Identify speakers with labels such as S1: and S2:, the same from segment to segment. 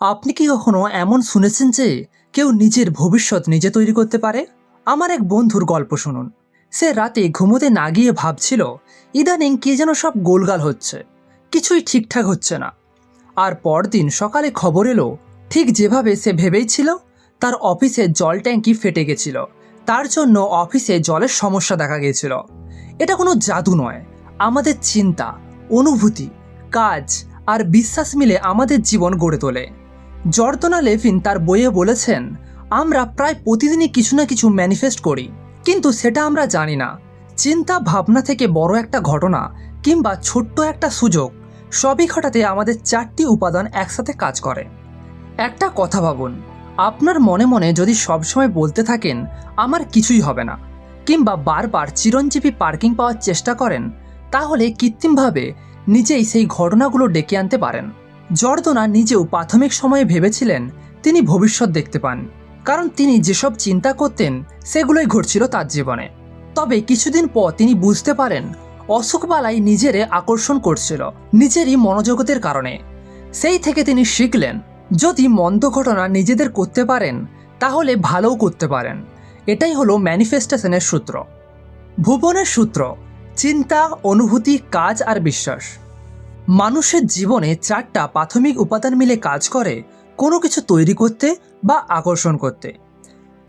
S1: আপনি কি কখনো এমন শুনেছেন যে কেউ নিজের ভবিষ্যৎ নিজে তৈরি করতে পারে? আমার এক বন্ধুর গল্প শুনুন। সে রাতে ঘুমোতে না গিয়ে ভাবছিল, ইদানিং কে যেন সব গোলগাল হচ্ছে। কিছুই ঠিকঠাক হচ্ছে না। আর পরদিন সকালে খবর এলো, ঠিক যেভাবে সে ভেবেইছিল তার অফিসে জল ট্যাঙ্কি ফেটে গেছিল। তার জন্য অফিসে জলের সমস্যা দেখা গিয়েছিল। এটা কোনো জাদু নয়। আমাদের চিন্তা, অনুভূতি, কাজ আর বিশ্বাস মিলে আমাদের জীবন গড়ে তোলে। জর্দনা লেভিন তার বইয়ে বলেছেন, আমরা প্রায় প্রতিদিনই কিছু না কিছু ম্যানিফেস্ট করি। কিন্তু সেটা আমরা জানি না। চিন্তা ভাবনা থেকে বড় একটা ঘটনা কিংবা ছোট্ট একটা সুযোগ, সবই ঘটাতে আমাদের চারটি উপাদান একসাথে কাজ করে। একটা কথা ভাবুন, আপনার মনে মনে যদি সবসময় বলতে থাকেন, আমার কিছুই হবে না, কিংবা বারবার চিরঞ্জীবী পার্কিং পাওয়ার চেষ্টা করেন, তাহলে কৃত্রিমভাবে নিজেই সেই ঘটনাগুলো ডেকে আনতে পারেন। জর্দনা নিজেও প্রাথমিক সময়ে ভেবেছিলেন তিনি ভবিষ্যৎ দেখতে পান, কারণ তিনি যেসব চিন্তা করতেন সেগুলোই ঘটছিল তার জীবনে। তবে কিছুদিন পর তিনি বুঝতে পারেন অসুখবালাই নিজেরে আকর্ষণ করছিল, নিজেরই মনোজগতের কারণে। সেই থেকে তিনি শিখলেন, যদি মন্দ ঘটনা নিজেদের করতে পারেন, তাহলে ভালোও করতে পারেন। এটাই হলো ম্যানিফেস্টেশনের সূত্র। ভুবনের সূত্র, চিন্তা, অনুভূতি, কাজ আর বিশ্বাস। মানুষের জীবনে চারটা প্রাথমিক উপাদান মিলে কাজ করে, কোনো কিছু তৈরি করতে বা আকর্ষণ করতে।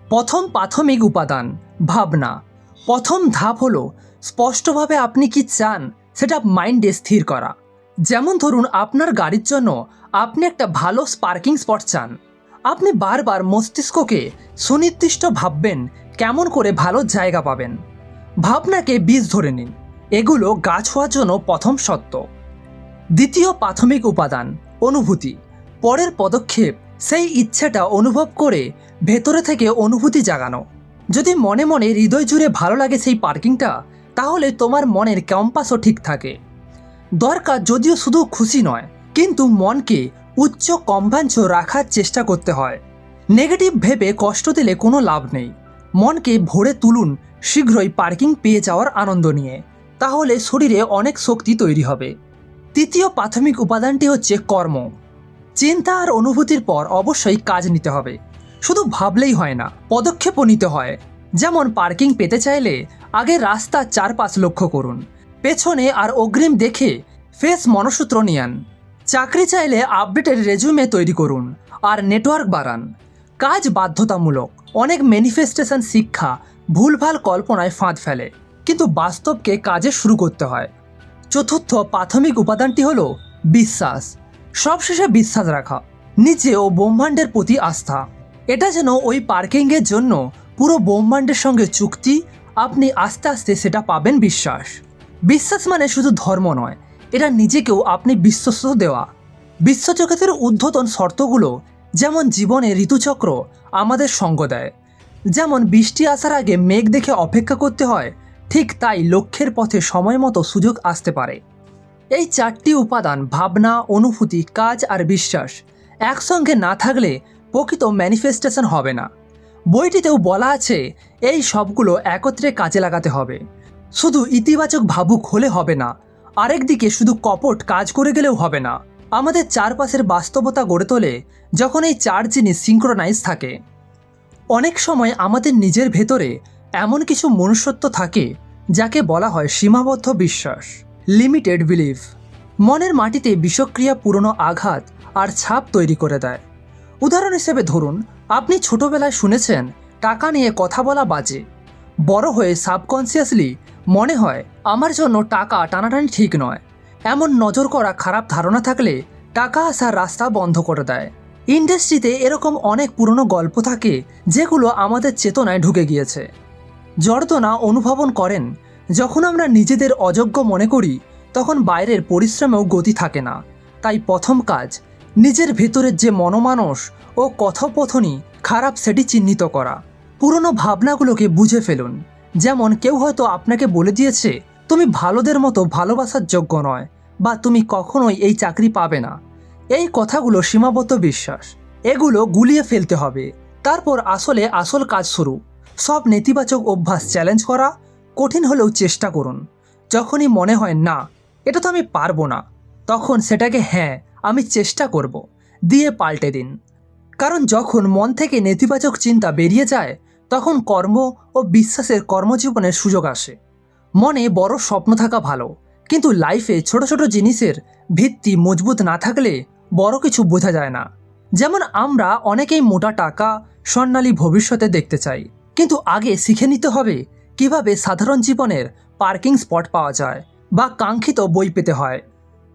S1: প্রথম প্রাথমিক উপাদান, ভাবনা। প্রথম ধাপ হলো, স্পষ্টভাবে আপনি কি চান সেটা মাইন্ডে স্থির করা। যেমন ধরুন, আপনার গাড়ির জন্য আপনি একটা ভালো স্পার্কিং স্পট চান। আপনি বারবার মস্তিষ্ককে সুনির্দিষ্ট ভাববেন কেমন করে ভালো জায়গা পাবেন। ভাবনাকে বীজ ধরে নিন। এগুলো গাছ হওয়ার জন্য প্রথম সত্য দ্বিতীয় প্রাথমিক উপাদান, অনুভূতি। পরের পদক্ষেপ, সেই ইচ্ছেটা অনুভব করে ভেতরে থেকে অনুভূতি জাগানো। যদি মনে মনে হৃদয় জুড়ে ভালো লাগে সেই পার্কিংটা, তাহলে তোমার মনের ক্যাম্পাসও ঠিক থাকে। দরকার যদিও শুধু খুশি নয়, কিন্তু মনকে উচ্চ কম্পাঞ্চ রাখার চেষ্টা করতে হয়। নেগেটিভ ভেবে কষ্ট দিলে কোনো লাভ নেই। মনকে ভরে তুলুন, শীঘ্রই পার্কিং পেয়ে যাওয়ার আনন্দ নিয়ে। তাহলে শরীরে অনেক শক্তি তৈরি হবে। তৃতীয় প্রাথমিক উপাদানটি হচ্ছে কর্ম। চিন্তা আর অনুভূতির পর অবশ্যই কাজ নিতে হবে। শুধু ভাবলেই হয় না, পদক্ষেপও নিতে হয়। যেমন পার্কিং পেতে চাইলে আগে রাস্তার চারপাশ লক্ষ্য করুন। পেছনে আর অগ্রিম দেখে ফেস মনসূত্র নিয়ান। চাকরি চাইলে আপডেটের রেজুমে তৈরি করুন আর নেটওয়ার্ক বাড়ান। কাজ বাধ্যতামূলক, অনেক ম্যানিফেস্টেশন শিক্ষা, ভুলভাল কল্পনায় ফাঁদ ফেলে। কিন্তু বাস্তবকে কাজে শুরু করতে হয়। চতুর্থ প্রাথমিক উপাদানটি হল বিশ্বাস। সবশেষে বিশ্বাস রাখা। নিজে ও ব্রহ্মাণ্ডের প্রতি আস্থা। এটা যেন ওই পার্কিংয়ের জন্য পুরো ব্রহ্মাণ্ডের সঙ্গে চুক্তি, আপনি আস্তে আস্তে সেটা পাবেন বিশ্বাস। বিশ্বাস মানে শুধু ধর্ম নয়, এটা নিজেকেও আপনি বিশ্বস্ত দেওয়া। বিশ্বজগতের ঊর্ধ্বতন শর্তগুলো যেমন জীবনে ঋতুচক্র আমাদের সঙ্গ দেয়, যেমন বৃষ্টি আসার আগে মেঘ দেখে অপেক্ষা করতে হয় ঠিক তাই লক্ষ্যের পথে সময় মতো সুযোগ আসতে পারে। এই চারটি উপাদান ভাবনা, অনুভূতি, কাজ আর বিশ্বাস একসঙ্গে না থাকলে প্রকৃত ম্যানিফেস্টেশন হবে না। বইটিতেও বলা আছে, এই সবগুলো একত্রে কাজে লাগাতে হবে। শুধু ইতিবাচক ভাবুক হলে হবে না আরেকদিকে শুধু কপট কাজ করে গেলেও হবে না। আমাদের চারপাশের বাস্তবতা গড়ে তোলে যখন এই চার জিনিস সিঙ্ক্রোনাইজ থাকে। অনেক সময় আমাদের নিজের ভেতরে এমন কিছু মনুষ্যত্ব থাকে যাকে বলা হয় সীমাবদ্ধ বিশ্বাস লিমিটেড বিলিভ মনের মাটিতে বিষক্রিয়া, পুরনো আঘাত আর ছাপ তৈরি করে দেয়। উদাহরণ হিসেবে ধরুন, আপনি ছোটবেলায় শুনেছেন, টাকা নিয়ে কথা বলা বাজে। বড় হয়ে সাবকনসিয়াসলি মনে হয়, আমার জন্য টাকা টানাটানি ঠিক নয়। এমন নজর করা খারাপ ধারণা থাকলে টাকা আসার রাস্তা বন্ধ করে দেয়। ইন্ডাস্ট্রিতে এরকম অনেক পুরনো গল্প থাকে, যেগুলো আমাদের চেতনায় ঢুকে গিয়েছে। জর্দনা অনুভবন করেন। যখন আমরা নিজেদের অযোগ্য মনে করি, তখন বাইরের পরিশ্রমেও গতি থাকে না। তাই প্রথম কাজ, নিজের ভেতরের যে মনোমানস ও কথোপথনই খারাপ সেটি চিহ্নিত করা। পুরনো ভাবনাগুলোকে বুঝে ফেলুন। যেমন কেউ হয়তো আপনাকে বলে দিয়েছে, তুমি ভালোদের মতো ভালোবাসার যোগ্য নয় বা তুমি কখনোই এই চাকরি পাবে না। এই কথাগুলো সীমাবদ্ধ বিশ্বাস। এগুলো গুলিয়ে ফেলতে হবে। তারপর আসলে আসল কাজ শুরু। সব নেতিবাচক অভ্যাস চ্যালেঞ্জ করা কঠিন হলেও চেষ্টা করুন। যখনই মনে হয়, না, এটা তো আমি পারব না, তখন সেটাকে হ্যাঁ আমি চেষ্টা করব। দিয়ে পাল্টে দিন। কারণ যখন মন থেকে নেতিবাচক চিন্তা বেরিয়ে যায়, তখন কর্ম ও বিশ্বাসের কর্মজীবনের সুযোগ আসে। মনে বড় স্বপ্ন থাকা ভালো, কিন্তু লাইফে ছোট ছোট জিনিসের ভিত্তি মজবুত না থাকলে বড় কিছু বোঝা যায় না। যেমন আমরা অনেকেই মোটা টাকা, স্বর্ণালী ভবিষ্যতে দেখতে চাই। কিন্তু আগে শিখে নিতে হবে কীভাবে সাধারণ জীবনের পার্কিং স্পট পাওয়া যায় বা কাঙ্ক্ষিত বই পেতে হয়।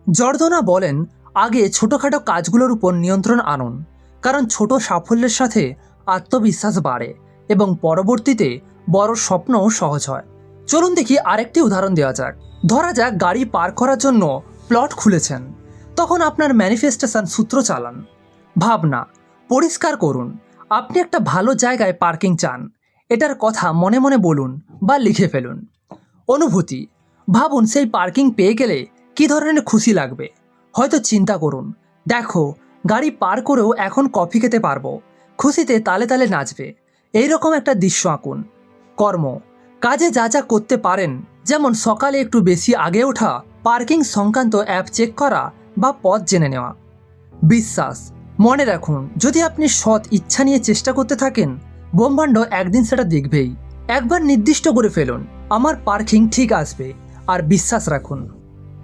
S1: জর্দনা বলেন, আগে ছোটোখাটো কাজগুলোর উপর নিয়ন্ত্রণ আনুন, কারণ ছোট সাফল্যের সাথে আত্মবিশ্বাস বাড়ে এবং পরবর্তীতে বড় স্বপ্নও সহজ হয়। চলুন দেখি আরেকটি উদাহরণ দেওয়া যাক। ধরা যাক গাড়ি পার করার জন্য প্লট খুলেছেন, তখন আপনার ম্যানিফেস্টেশন সূত্র চালান। ভাবনা, পরিষ্কার করুন, আপনি একটা ভালো জায়গায় পার্কিং চান। এটার কথা মনে মনে বলুন বা লিখে ফেলুন। অনুভূতি, ভাবুন সেই পার্কিং পেয়ে গেলে কী ধরনের খুশি লাগবে? হয়তো চিন্তা করুন, দেখো, গাড়ি পার করেও এখন কফি খেতে পারব, খুশিতে তালে তালে নাচবে। এইরকম একটা দৃশ্য আঁকুন। কর্ম, কাজে যা যা করতে পারেন, যেমন সকালে একটু বেশি আগে ওঠা, পার্কিং সংক্রান্ত অ্যাপ চেক করা বা পথ জেনে নেওয়া। বিশ্বাস, মনে রাখুন, যদি আপনি সৎ ইচ্ছা নিয়ে চেষ্টা করতে থাকেন ব্রহ্মাণ্ড একদিন সেটা দেখবেই। একবার নির্দিষ্ট করে ফেলুন, আমার পার্কিং ঠিক আসবে, আর বিশ্বাস রাখুন।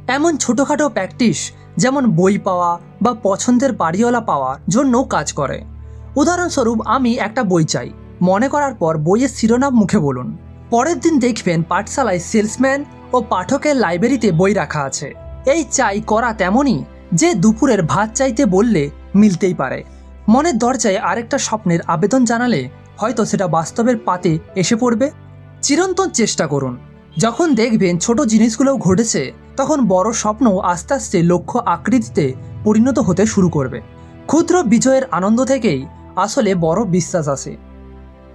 S1: এমন ছোটোখাটো প্র্যাকটিস, যেমন বই পাওয়া বা পছন্দের বাড়িওয়ালা পাওয়ার জন্য কাজ করে। উদাহরণস্বরূপ, আমি একটা বই চাই। মনে করার পর বইয়ের শিরোনাম মুখে বলুন। পরের দিন দেখবেন পাঠশালায় সেলসম্যান ও পাঠকের লাইব্রেরিতে বই রাখা আছে। এই চাই করা তেমনই, যে দুপুরের ভাত চাইতে বললে মিলতেই পারে। মনের দরজায় আরেকটা স্বপ্নের আবেদন জানালে হয়তো সেটা বাস্তবের পাতে এসে পড়বে। চিরন্তন চেষ্টা করুন। যখন দেখবেন ছোট জিনিসগুলোও ঘটেছে, তখন বড় স্বপ্ন আস্তে আস্তে লক্ষ্য আকৃতিতে পরিণত হতে শুরু করবে। ক্ষুদ্র বিজয়ের আনন্দ থেকেই আসলে বড় বিশ্বাস আসে।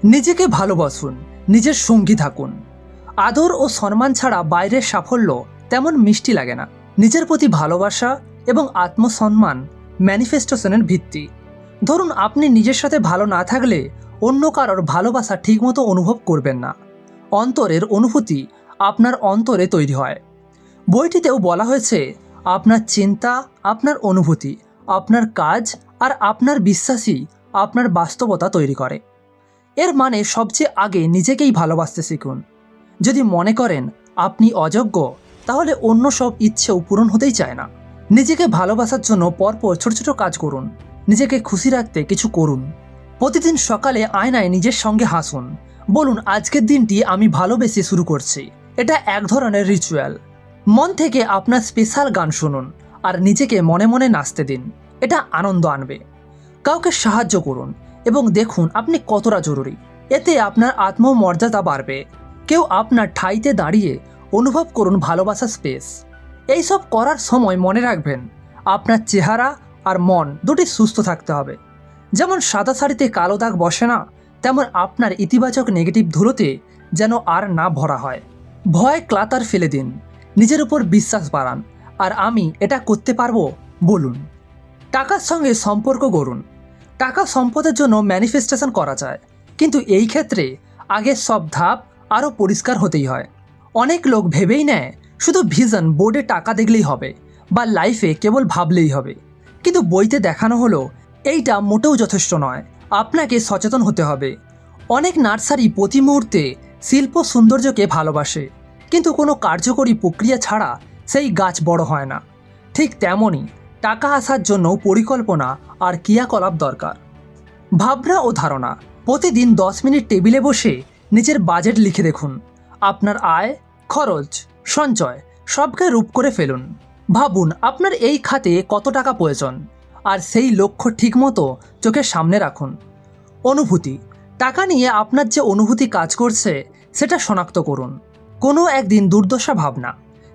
S1: নিজেকে ভালোবাসুন, নিজের সঙ্গী থাকুন। আদর ও সম্মান ছাড়া বাইরের সাফল্য তেমন মিষ্টি লাগে না। নিজের প্রতি ভালোবাসা এবং আত্মসম্মান ম্যানিফেস্টেশনের ভিত্তি। ধরুন আপনি নিজের সাথে ভালো না থাকলে অন্য কারোর ভালোবাসা ঠিকমতো অনুভব করবেন না। অন্তরের অনুভূতি আপনার অন্তরে তৈরি হয়। বইটিতেও বলা হয়েছে, আপনার চিন্তা, আপনার অনুভূতি, আপনার কাজ আর আপনার বিশ্বাসই আপনার বাস্তবতা তৈরি করে। এর মানে সবচেয়ে আগে নিজেকেই ভালোবাসতে শিখুন। যদি মনে করেন আপনি অযোগ্য, তাহলে অন্য সব ইচ্ছেও পূরণ হতেই চায় না। নিজেকে ভালোবাসার জন্য পরপর ছোট ছোট কাজ করুন। নিজেকে খুশি রাখতে কিছু করুন। প্রতিদিন সকালে আয়নায় নিজের সঙ্গে হাসুন। বলুন, আজকের দিনটি আমি ভালোবেসে শুরু করছি। এটা এক ধরনের রিচুয়াল মন থেকে আপনার স্পেশাল গান শুনুন আর নিজেকে মনে মনে নাচতে দিন। এটা আনন্দ আনবে। কাউকে সাহায্য করুন এবং দেখুন আপনি কতটা জরুরি। এতে আপনার আত্মমর্যাদা বাড়বে। কেউ আপনার ঠাইতে দাঁড়িয়ে অনুভব করুন ভালোবাসা স্পেস এইসব করার সময় মনে রাখবেন, আপনার চেহারা আর মন দুটি সুস্থ থাকতে হবে। যেমন সাদা শাড়িতে কালো দাগ বসে না, তেমন আপনার ইতিবাচক নেগেটিভ ধুলোতে যেন আর না ভরা হয়। ভয় ক্লাতার ফেলে দিন, নিজের উপর বিশ্বাস বাড়ান, আর আমি এটা করতে পারব বলুন। টাকার সঙ্গে সম্পর্ক গড়ুন। টাকা সম্পদের জন্য ম্যানিফেস্টেশন করা যায়, কিন্তু এই ক্ষেত্রে আগের সব ধাপ আরও পরিষ্কার হতেই হয়। অনেক লোক ভেবেই নেয়, শুধু ভিশন বোর্ডে টাকা দেখলেই হবে, বা লাইফে কেবল ভাবলেই হবে। কিন্তু বইতে দেখানো হলো এইটা মোটেও যথেষ্ট নয়। আপনাকে সচেতন হতে হবে। অনেক নার্সারি প্রতি মুহূর্তে শিল্প সৌন্দর্যকে ভালোবাসে, কিন্তু কোনো কার্যকরী প্রক্রিয়া ছাড়া সেই গাছ বড় হয় না। ঠিক তেমনই টাকা আসার জন্য পরিকল্পনা আর ক্রিয়াকলাপ দরকার। ভাবনা ও ধারণা। প্রতিদিন দশ মিনিট টেবিলে বসে নিজের বাজেট লিখে দেখুন। আপনার আয়, খরচ, সঞ্চয় সবকে রূপ করে ফেলুন। ভাবুন, আপনার এই খাতে কত টাকা প্রয়োজন? আর সেই লক্ষ্য ঠিকমতো চোখের সামনে রাখুন। অনুভূতি, টাকা নিয়ে আপনার যে অনুভূতি কাজ করছে, সেটা শনাক্ত করুন। কোনো একদিন দুর্দশা ভাবনা,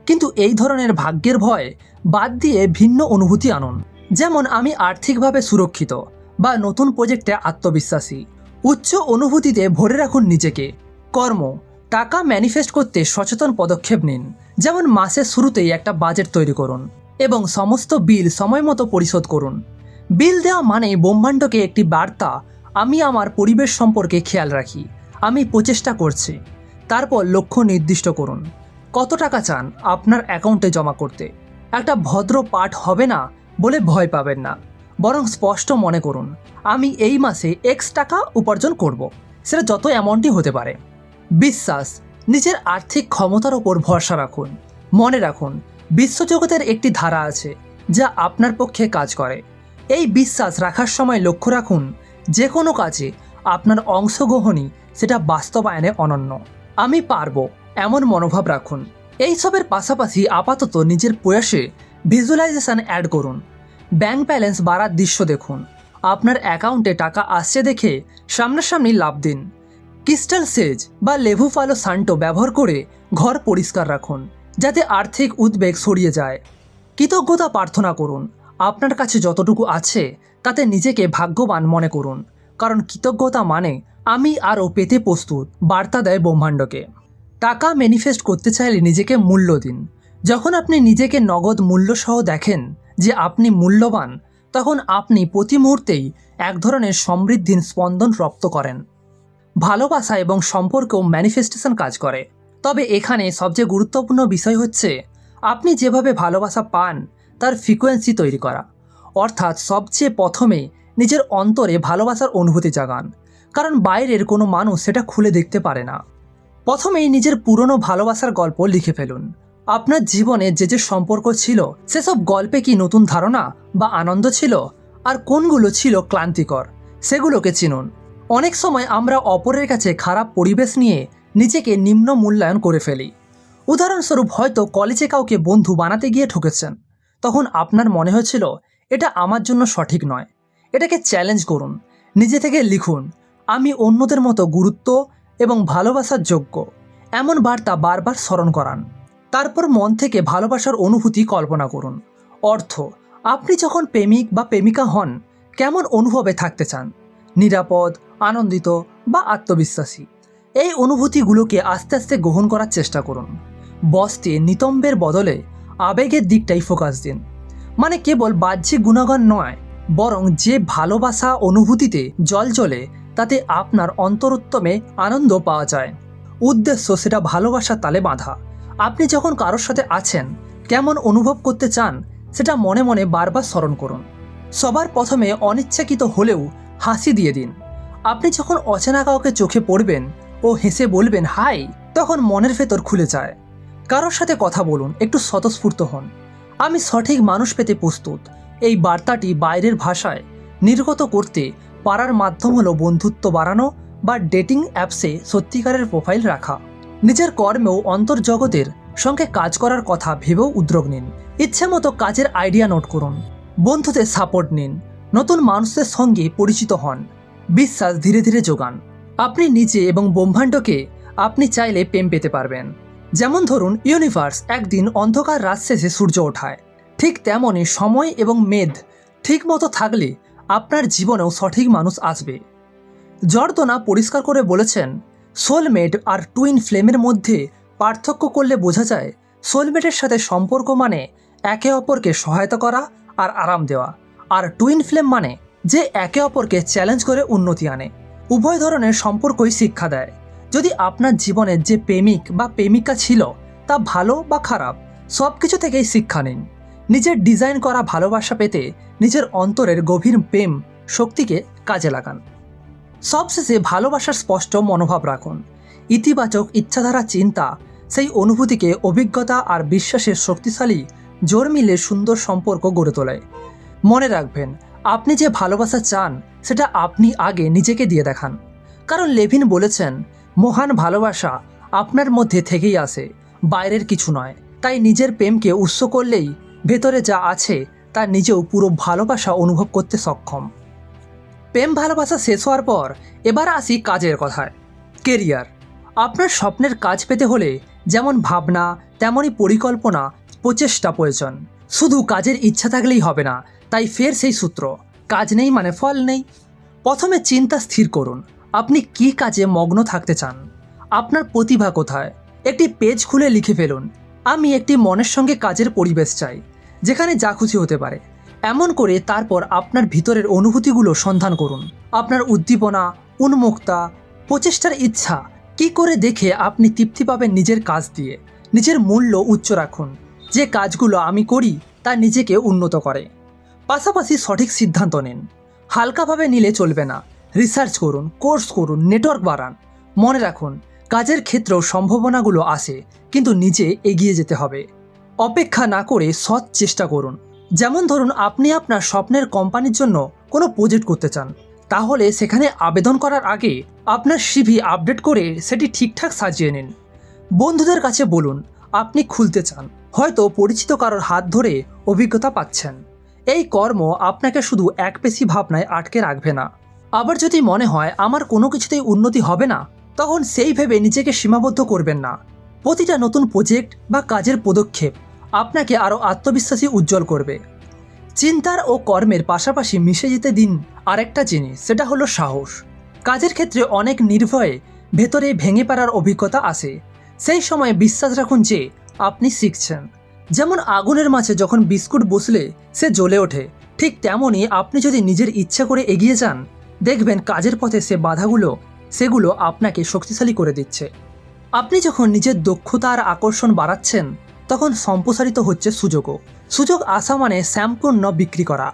S1: কিন্তু এই ধরনের ভাগ্যের ভয় বাদ দিয়ে ভিন্ন অনুভূতি আনুন। যেমন আমি আর্থিকভাবে সুরক্ষিত বা নতুন প্রজেক্টে আত্মবিশ্বাসী। উচ্চ অনুভূতিতে ভরে রাখুন নিজেকে। কর্ম, টাকা ম্যানিফেস্ট করতে সচেতন পদক্ষেপ নিন। যেমন মাসের শুরুতেই একটা বাজেট তৈরি করুন। এবং সমস্ত বিল সময় মতো পরিশোধ করুন। বিল দেওয়া মানে ব্রহ্মাণ্ডকে একটি বার্তা, আমি আমার পরিবেশ সম্পর্কে খেয়াল রাখি, আমি প্রচেষ্টা করছি। তারপর লক্ষ্য নির্দিষ্ট করুন। কত টাকা চান আপনার অ্যাকাউন্টে জমা করতে? একটা ভদ্র পাঠ হবে না বলে ভয় পাবেন না। বরং স্পষ্ট মনে করুন, আমি এই মাসে এক্স টাকা উপার্জন করব। সেটা যত অ্যামাউন্টই হতে পারে। বিশ্বাস, নিজের আর্থিক ক্ষমতার ওপর ভরসা রাখুন। মনে রাখুন বিশ্বজগতের একটি ধারা আছে যা আপনার পক্ষে কাজ করে। এই বিশ্বাস রাখার সময় লক্ষ্য রাখুন যে কোনো কাজে আপনার অংশগ্রহণই সেটা বাস্তবায়নে অনন্য। আমি পারব, এমন মনোভাব রাখুন। এইসবের পাশাপাশি আপাতত নিজের প্রয়াসে ভিজুয়ালাইজেশন অ্যাড করুন। ব্যাংক ব্যালেন্স বাড়ার দৃশ্য দেখুন। আপনার অ্যাকাউন্টে টাকা আসছে দেখে সামনাসামনি লাভ দিন। ক্রিস্টাল সেজ বা লেভুফালো সান্টো ব্যবহার করে ঘর পরিষ্কার রাখুন। যাতে আর্থিক উদ্বেগ সরিয়ে যায়। কৃতজ্ঞতা প্রার্থনা করুন। আপনার কাছে যতটুকু আছে, তাতে নিজেকে ভাগ্যবান মনে করুন। কারণ কৃতজ্ঞতা মানে আমি আরও পেতে প্রস্তুত, বার্তা দেয় ব্রহ্মাণ্ডকে। টাকা ম্যানিফেস্ট করতে চাইলে নিজেকে মূল্য দিন। যখন আপনি নিজেকে নগদ মূল্যসহ দেখেন যে আপনি মূল্যবান, তখন আপনি প্রতি মুহূর্তেই এক ধরনের সমৃদ্ধির স্পন্দন রপ্ত করেন। ভালোবাসা এবং সম্পর্কেও ম্যানিফেস্টেশন কাজ করে। তবে এখানে সবচেয়ে গুরুত্বপূর্ণ বিষয় হচ্ছে, আপনি যেভাবে ভালোবাসা পান, তার ফ্রিকোয়েন্সি তৈরি করা। অর্থাৎ সবচেয়ে প্রথমে নিজের অন্তরে ভালোবাসার অনুভূতি জাগান। কারণ বাইরের কোনো মানুষ সেটা খুলে দেখতে পারে না। প্রথমেই নিজের পুরনো ভালোবাসার গল্প লিখে ফেলুন। আপনার জীবনে যে যে সম্পর্ক ছিল, সেসব গল্পে কি নতুন ধারণা বা আনন্দ ছিল? আর কোনগুলো ছিল ক্লান্তিকর? সেগুলোকে চিনুন। অনেক সময় আমরা অপরের কাছে খারাপ পরিবেশ নিয়ে নিজেকে নিম্ন মূল্যায়ন করে ফেলি। উদাহরণস্বরূপ হয়তো কলেজে কাউকে বন্ধু বানাতে গিয়ে ঠকেছেন। তখন আপনার মনে হয়েছিল, এটা আমার জন্য সঠিক নয়। এটাকে চ্যালেঞ্জ করুন। নিজে থেকে লিখুন, আমি অন্যদের মতো গুরুত্ব এবং ভালোবাসার যোগ্য। এমন বার্তা বারবার স্মরণ করান। তারপর মন থেকে ভালোবাসার অনুভূতি কল্পনা করুন। অর্থ, আপনি যখন প্রেমিক বা প্রেমিকা হন, কেমন অনুভবে থাকতে চান? নিরাপদ, আনন্দিত বা আত্মবিশ্বাসী? এই অনুভূতিগুলোকে আস্তে আস্তে গ্রহণ করার চেষ্টা করুন। বস্তে নিতম্বের বদলে আবেগের দিকটাই ফোকাস দিন। মানে কেবল বাহ্যিক গুণাগুণ নয়, বরং যে ভালোবাসা অনুভূতিতে জল চলে, তাতে আপনার অন্তরোত্তমে আনন্দ পাওয়া যায়। উদ্দেশ্য সেটা ভালোবাসার তালে বাঁধা। আপনি যখন কারোর সাথে আছেন, কেমন অনুভব করতে চান, সেটা মনে মনে বারবার স্মরণ করুন। সবার প্রথমে অনিচ্ছাকৃত হলেও হাসি দিয়ে দিন। আপনি যখন অচেনা কাউকে চোখে পড়বেন ও হেসে বলবেন, হাই, তখন মনের ভেতর খুলে যায়। কারোর সাথে কথা বলুন, একটু স্বতঃস্ফূর্ত হন। আমি সঠিক মানুষ পেতে প্রস্তুত। এই বার্তাটি বাইরের ভাষায় নির্গত করতে পারার মাধ্যম হলো বন্ধুত্ব বাড়ানো বা ডেটিং অ্যাপসে সত্যিকারের প্রোফাইল রাখা। নিজের কর্মেও অন্তর্জগতের সঙ্গে কাজ করার কথা ভেবেও উদ্যোগ নিন। ইচ্ছে মতো কাজের আইডিয়া নোট করুন। বন্ধুদের সাপোর্ট নিন। নতুন মানুষদের সঙ্গে পরিচিত হন। বিশ্বাস ধীরে ধীরে যোগান। আপনি নিজে এবং ব্রহ্মাণ্ডকে আপনি চাইলে প্রেম পেতে পারবেন। যেমন ধরুন ইউনিভার্স একদিন অন্ধকার রাত শেষে সূর্য ওঠায়। ঠিক তেমনই সময় এবং মেদ ঠিক মতো থাকলে আপনার জীবনেও সঠিক মানুষ আসবে। জর্দনা পরিষ্কার করে বলেছেন সোলমেট আর টুইন ফ্লেমের মধ্যে পার্থক্য করলে বোঝা যায় সোলমেটের সাথে সম্পর্ক মানে একে অপরকে সহায়তা করা আর আরাম দেওয়া। আর টুইন ফ্লেম মানে যে একে অপরকে চ্যালেঞ্জ করে উন্নতি আনে। উভয় ধরনের সম্পর্কই শিক্ষা দেয়। যদি আপনার জীবনে যে প্রেমিক বা প্রেমিকা ছিল, তা ভালো বা খারাপ সব কিছু থেকেই শিক্ষা নিন। নিজের ডিজাইন করা ভালোবাসা পেতে নিজের অন্তরের গভীর প্রেম শক্তিকে কাজে লাগান। সবশেষে ভালোবাসার স্পষ্ট মনোভাব রাখুন। ইতিবাচক ইচ্ছাধারা চিন্তা সেই অনুভূতিকে অভিজ্ঞতা আর বিশ্বাসের শক্তিশালী, জোর মিলে সুন্দর সম্পর্ক গড়ে তোলায় মনে রাখবেন আপনি যে ভালোবাসা চান, সেটা আপনি আগে নিজেকে দিয়ে দেখান। কারণ লেভিন বলেছেন, মহান ভালোবাসা আপনার মধ্যে থেকেই আসে, বাইরের কিছু নয়। তাই নিজের প্রেমকে উৎস করলেই ভেতরে যা আছে, তা নিজেও পুরো ভালোবাসা অনুভব করতে সক্ষম। প্রেম ভালোবাসা শেষ হওয়ার পর, এবার আসি কাজের কথায়। কেরিয়ার। আপনার স্বপ্নের কাজ পেতে হলে যেমন ভাবনা, তেমনই পরিকল্পনা, প্রচেষ্টা প্রয়োজন। শুধু কাজের ইচ্ছা থাকলেই হবে না তাই ফের সেই সূত্র, কাজ নেই মানে ফল নেই। প্রথমে চিন্তা স্থির করুন, আপনি কি কাজে মগ্ন থাকতে চান? আপনার প্রতিভা কোথায়? একটি পেজ খুলে লিখে ফেলুন, আমি একটি মনের সঙ্গে কাজের পরিবেশ চাই, যেখানে যা খুশি হতে পারে। এমন করে তারপর আপনার ভিতরের অনুভূতিগুলো সন্ধান করুন। আপনার উদ্দীপনা, উন্মুক্তা, প্রচেষ্টার ইচ্ছা, কি করে দেখে আপনি তৃপ্তি পাবেন নিজের কাজ দিয়ে, নিজের মূল্য উচ্চ রাখুন। যে কাজগুলো আমি করি, তা নিজেকে উন্নত করে। পাশাপাশি সঠিক সিদ্ধান্ত নিন। হালকাভাবে নিলে চলবে না। রিসার্চ করুন, কোর্স করুন, নেটওয়ার্ক বাড়ান। মনে রাখুন, কাজের ক্ষেত্রেও সম্ভাবনাগুলো আসে, কিন্তু নিজে এগিয়ে যেতে হবে। অপেক্ষা না করে সৎ চেষ্টা করুন। যেমন ধরুন, আপনি আপনার স্বপ্নের কোম্পানির জন্য কোনো প্রজেক্ট করতে চান। তাহলে সেখানে আবেদন করার আগে আপনার সিভি আপডেট করে সেটি ঠিকঠাক সাজিয়ে নিন। বন্ধুদের কাছে বলুন, আপনি খুলতে চান। হয়তো পরিচিত কারোর হাত ধরে অভিজ্ঞতা পাচ্ছেন। এই কর্ম আপনাকে শুধু এক পেশি ভাবনায় আটকে রাখবে না। আবার যদি মনে হয় আমার কোনো কিছুতেই উন্নতি হবে না, তখন সেই ভেবে নিজেকে সীমাবদ্ধ করবেন না। প্রতিটা নতুন প্রজেক্ট বা কাজের পদক্ষেপ আপনাকে আরও আত্মবিশ্বাসী উজ্জ্বল করবে। চিন্তার ও কর্মের পাশাপাশি মিশে যেতে দিন আরেকটা জিনিস, সেটা হলো সাহস। কাজের ক্ষেত্রে অনেক নির্ভয়ে ভেতরে ভেঙে পড়ার অভিজ্ঞতা আসে সেই সময় বিশ্বাস রাখুন যে আপনি শিখছেন। যেমন আগুনের মাঝে যখন বিস্কুট বসলে সে জ্বলে ওঠে, ঠিক তেমনই আপনি যদি নিজের ইচ্ছা করে এগিয়ে যান, দেখবেন কাজের পথে সে বাধাগুলো, সেগুলো আপনাকে শক্তিশালী করে দিচ্ছে। আপনি যখন নিজের দক্ষতা আর আকর্ষণ বাড়াচ্ছেন, তখন সম্প্রসারিত হচ্ছে সুযোগও। সুযোগ আসা মানে সম্পূর্ণ বিক্রি করা।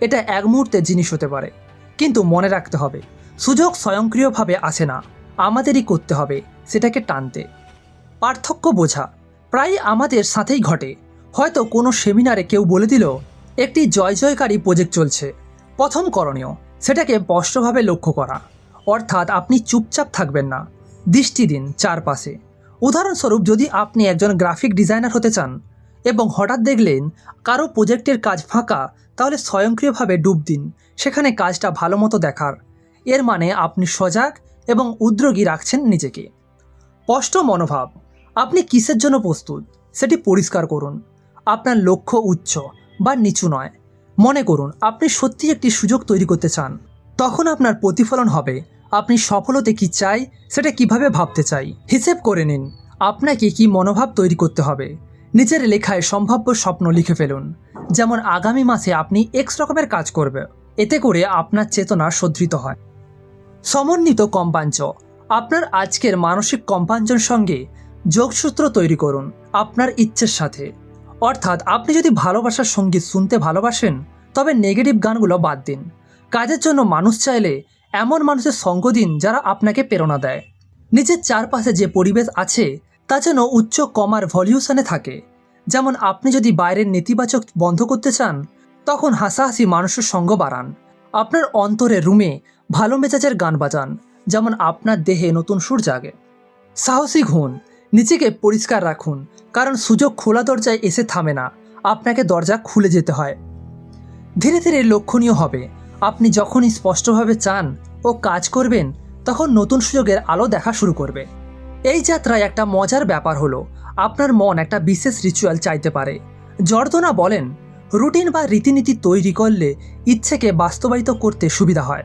S1: এটা এক মুহূর্তে জিনিস হতে পারে। কিন্তু মনে রাখতে হবে, সুযোগ স্বয়ংক্রিয়ভাবে আসে না। আমাদেরই করতে হবে, সেটাকে টানতে। পার্থক্য বোঝা। প্রায় আমাদের সাথেই ঘটে। হয়তো কোনো সেমিনারে কেউ বলে দিল, একটি জয় জয়কারী প্রজেক্ট চলছে। প্রথম করণীয়, সেটাকে স্পষ্টভাবে লক্ষ্য করা। অর্থাৎ আপনি চুপচাপ থাকবেন না। দৃষ্টি দিন চারপাশে। উদাহরণস্বরূপ, যদি আপনি একজন গ্রাফিক ডিজাইনার হতে চান এবং হঠাৎ দেখলেন কারও প্রজেক্টের কাজ ফাঁকা, তাহলে স্বয়ংক্রিয়ভাবে ডুব দিন। সেখানে কাজটা ভালো মতো দেখার। এর মানে আপনি সজাগ এবং উদ্যোগী রাখছেন নিজেকে। স্পষ্ট মনোভাব আপনি কিসের জন্য প্রস্তুত? সেটি পরিষ্কার করুন। আপনার লক্ষ্য উচ্চ বা নিচু নয়। মনে করুন, আপনি সত্যি একটি সুযোগ তৈরি করতে চান। তখন আপনার প্রতিফলন হবে। আপনি সফল হতে কি চাই, সেটা কীভাবে ভাবতে চাই? হিসেব করে নিন, আপনাকে কি মনোভাব তৈরি করতে হবে। নিজের লেখায় সম্ভাব্য স্বপ্ন লিখে ফেলুন। যেমন আগামী মাসে আপনি এক্স রকমের কাজ করবে। এতে করে আপনার চেতনা সদৃত হয়। সমন্বিত কম্পাঞ্চ। আপনার আজকের মানসিক কম্পাঞ্চন সঙ্গে যোগসূত্র তৈরি করুন আপনার ইচ্ছের সাথে। অর্থাৎ আপনি যদি ভালোবাসার সংগীত শুনতে ভালোবাসেন, তবে নেগেটিভ গানগুলো বাদ দিন। কাজের জন্য মানুষ চাইলে এমন মানুষের সঙ্গ দিন যারা আপনাকে প্রেরণা দেয়। নিজের চারপাশে যে পরিবেশ আছে, তা যেন উচ্চ কমার ভলিউশনে থাকে। যেমন আপনি যদি বাইরের নেতিবাচক বন্ধ করতে চান, তখন হাসাহাসি মানুষের সঙ্গ বাড়ান। আপনার অন্তরে রুমে ভালো মেজাজের গান বাজান, যেমন আপনার দেহে নতুন সুর জাগে। সাহসী ঘুন নিজেকে পরিষ্কার রাখুন, কারণ সুযোগ খোলা দরজায় এসে থামে না। আপনাকে দরজা খুলে যেতে হয়। ধীরে ধীরে লক্ষণীয় হবে। আপনি যখনই স্পষ্টভাবে চান ও কাজ করবেন, তখন নতুন সুযোগের আলো দেখা শুরু করবে। এই যাত্রায় একটা মজার ব্যাপার হলো, আপনার মন একটা বিশেষ রিচুয়াল চাইতে পারে। জর্দনা বলেন, রুটিন বা রীতিনীতি তৈরি করলে ইচ্ছেকে বাস্তবায়িত করতে সুবিধা হয়।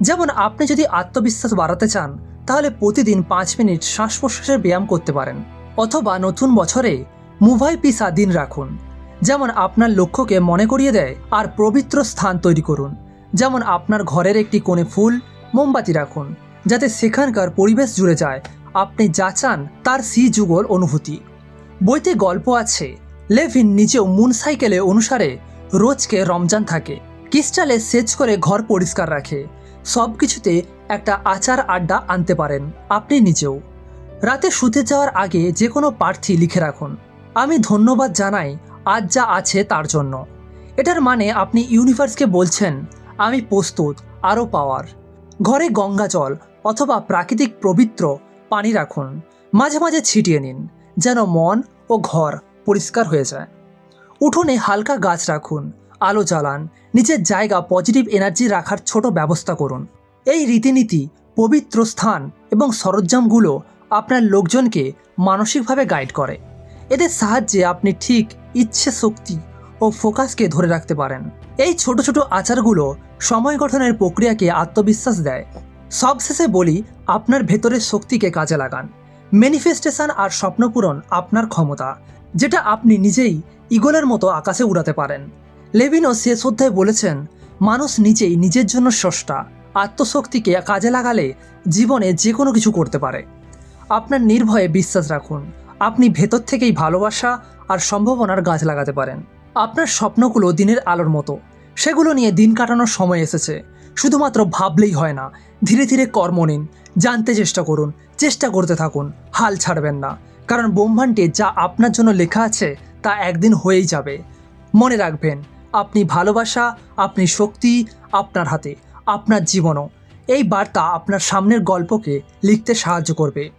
S1: যেমন আপনি যদি আত্মবিশ্বাস বাড়াতে চান তাহলে প্রতিদিন পাঁচ মিনিট শ্বাস প্রশ্বাসের ব্যায়াম করতে পারেন। অথবা নতুন বছরে মুভাই পিসা দিন রাখুন। যেমন আপনার লক্ষ্যকে মনে করিয়ে দেয় আর পবিত্র স্থান তৈরি করুন। যেমন আপনার ঘরের একটি কোণে ফুল, মোমবাতি রাখুন, যাতে সেখানকার পরিবেশ জুড়ে যায়। আপনি যা চান, তার সি যুগল অনুভূতি। বইতে গল্প আছে, লেভিন নিজেও মুন সাইকেলে অনুসারে রোজকে রমজান থাকে। ক্রিস্টালে সেচ করে ঘর পরিষ্কার রাখে। সব কিছুতে একটা আচার আড্ডা আনতে পারেন, আপনি নিজেও। রাতে শুতে যাওয়ার আগে যে কোনো প্রার্থী লিখে রাখুন। আমি ধন্যবাদ জানাই আজ যা আছে তার জন্য। এটার মানে আপনি ইউনিভার্সকে বলছেন, আমি প্রস্তুত, আরও পাওয়ার। ঘরে গঙ্গা জল অথবা প্রাকৃতিক পবিত্র পানি রাখুন। মাঝে মাঝে ছিটিয়ে নিন, যেন মন ও ঘর পরিষ্কার হয়ে যায়। উঠোনে হালকা গাছ রাখুন, আলো জ্বালান, নিজের জায়গা পজিটিভ এনার্জি রাখার ছোট ব্যবস্থা করুন। এই রীতিনীতি, পবিত্র স্থান এবং সরঞ্জামগুলো আপনার লোকজনকে মানসিকভাবে গাইড করে। এদের সাহায্যে আপনি ঠিক ইচ্ছে শক্তি ও ফোকাসকে ধরে রাখতে পারেন। এই ছোট ছোট আচারগুলো সময় গঠনের প্রক্রিয়াকে আত্মবিশ্বাস দেয়। সবশেষে বলি, আপনার ভেতরের শক্তিকে কাজে লাগান। ম্যানিফেস্টেশন আর স্বপ্নপূরণ আপনার ক্ষমতা, যেটা আপনি নিজেই ইগলের মতো আকাশে উড়াতে পারেন। লেভিনও শেষ অধ্যায় বলেছেন, মানুষ নিজেই নিজের জন্য স্রষ্টা। আত্মশক্তিকে কাজে লাগালে জীবনে যে কোনো কিছু করতে পারে। আপনার নির্ভয়ে বিশ্বাস রাখুন, আপনি ভেতর থেকেই ভালোবাসা আর সম্ভাবনার গাছ লাগাতে পারেন। আপনার স্বপ্নগুলো দিনের আলোর মতো, সেগুলো নিয়ে দিন কাটানোর সময় এসেছে। শুধুমাত্র ভাবলেই হয় না, ধীরে ধীরে কর্ম নিন, জানতে চেষ্টা করুন, চেষ্টা করতে থাকুন, হাল ছাড়বেন না। কারণ ব্রহ্মাণ্ডে যা আপনার জন্য লেখা আছে, তা একদিন হয়েই যাবে। মনে রাখবেন, আপনি ভালোবাসা, আপনি শক্তি আপনার হাতে। আপনার জীবনও। এই বার্তা আপনার সামনের গল্পকে লিখতে সাহায্য করবে।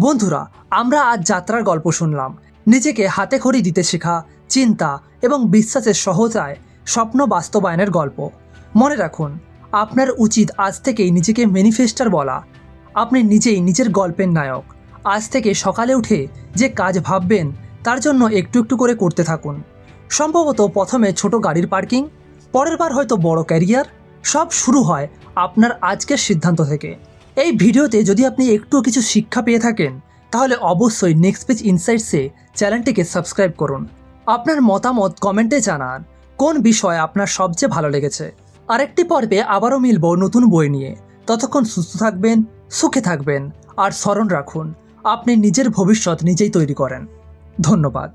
S1: বন্ধুরা, আমরা আজ যাত্রার গল্প শুনলাম। নিজেকে হাতে খড়ি দিতে শেখা, চিন্তা এবং বিশ্বাসের সহজায় স্বপ্ন বাস্তবায়নের গল্প। মনে রাখুন, আপনার উচিত আজ থেকেই নিজেকে ম্যানিফেস্টার বলা। আপনি নিজেই নিজের গল্পের নায়ক। আজ থেকে সকালে উঠে যে কাজ ভাববেন, তার জন্য একটু একটু করে করতে থাকুন। সম্ভবত প্রথমে ছোট গাড়ির পার্কিং, পরের বার হয়তো বড় ক্যারিয়ার সব শুরু হয় আপনার আজকের সিদ্ধান্ত থেকে। এই ভিডিওতে যদি আপনি একটু কিছু শিক্ষা পেয়ে থাকেন, তাহলে অবশ্যই নেক্সট পেজ ইনসাইটসে চ্যানেলটিকে সাবস্ক্রাইব করুন। আপনার মতামত কমেন্টে জানান, কোন বিষয় আপনার সবচেয়ে ভালো লেগেছে। আরেকটি পর্বে আবারও মিলব নতুন বই নিয়ে। ততক্ষণ সুস্থ থাকবেন, সুখে থাকবেন, আর স্মরণ রাখুন, আপনি নিজের ভবিষ্যৎ নিজেই তৈরি করেন। ধন্যবাদ।